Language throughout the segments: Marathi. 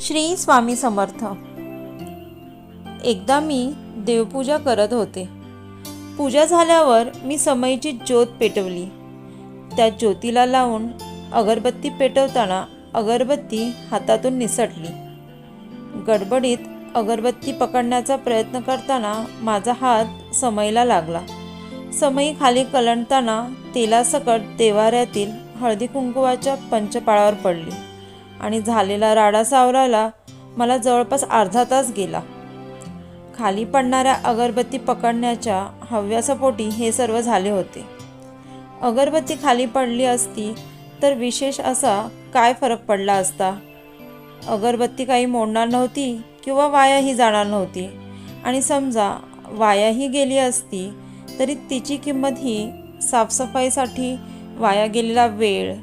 श्री स्वामी समर्थ. एकदा मी देवपूजा करत होते. पूजा झाल्यावर मी समईची ज्योत पेटवली. त्या ज्योतीला लावून अगरबत्ती पेटवताना अगरबत्ती हातातून निसटली. गडबडीत अगरबत्ती पकडण्याचा प्रयत्न करताना माझा हात समईला लागला. समई खाली कलंडताना तेलासकट देवाऱ्यातील हळदी कुंकुवाच्या पंचपाळावर पडली. आणि झालेला राडा सावरायला मला जवळपास अर्धा तास गेला. खाली पडणाऱ्या अगरबत्ती पकडण्याच्या हव्यासापोटी हे सर्व झाले होते. अगरबत्ती खाली पडली असती तर विशेष असा काय फरक पडला असता? अगरबत्ती काही मोडणार नव्हती किंवा वायाही जाणार नव्हती. आणि समजा वायाही गेली असती तरी तिची किंमत ही साफसफाईसाठी वाया गेलेला वेळ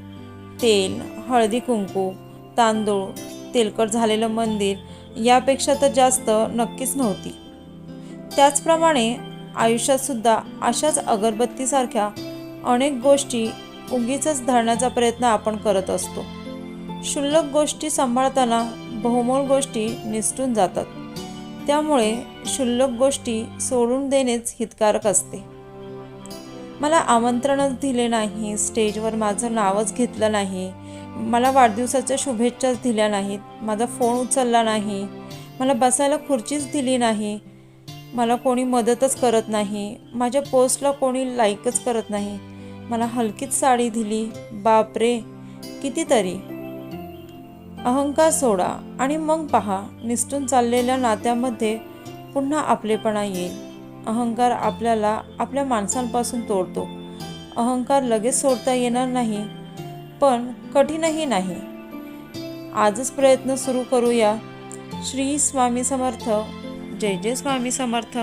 तेल हळदी कुंकू तांदूळ तेलकट झालेलं मंदिर यापेक्षा तर जास्त नक्कीच नव्हती. त्याचप्रमाणे आयुष्यातसुद्धा अशाच अगरबत्तीसारख्या अनेक गोष्टी उगीच धरण्याचा प्रयत्न आपण करत असतो. क्षुल्लक गोष्टी सांभाळताना बहुमोल गोष्टी निसटून जातात. त्यामुळे क्षुल्लक गोष्टी सोडून देणेच हितकारक असते. मला आमंत्रणच दिले नाही स्टेजवर माझं नावच घेतलं नाही मला वाढदिवसाच्या शुभेच्छाच दिल्या नाहीत. माझा फोन उचलला नाही. मला बसायला खुर्चीच दिली नाही. मला कोणी मदतच करत नाही. माझ्या पोस्टला कोणी लाईकच करत नाही. मला हलकीच साडी दिली. बापरे! कितीतरी. अहंकार सोडा आणि मग पहा. निसटून चाललेल्या नात्यामध्ये पुन्हा आपलेपणा येईल. अहंकार आपल्याला आपल्या माणसांपासून तोडतो. अहंकार लगेच सोडता येणार नाही. पण कठीणही नाही. आजच प्रयत्न सुरू करूया. श्री स्वामी समर्थ. जय जय स्वामी समर्थ.